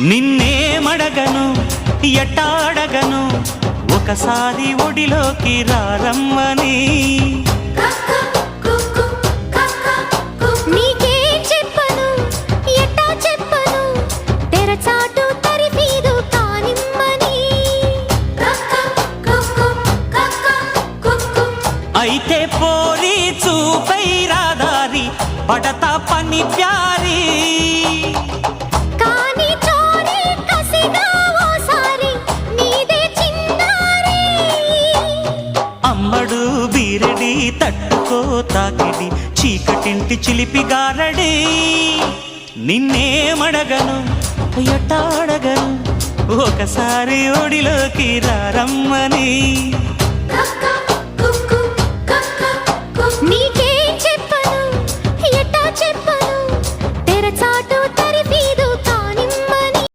నిన్నేమడగను ఎట్టాడగను ఒకసారి ఒడిలోకి రారమ్మని. అయితే పోరి చూపై రాదారి పడతా పని ప్యారి. బీరడి తట్టుకో తాకిడి చీకటింటి చిలిపి గారడి. నిన్నేమడగను ఎట్టాడగను? ఒకసారి ఒడిలోకి రారమ్మని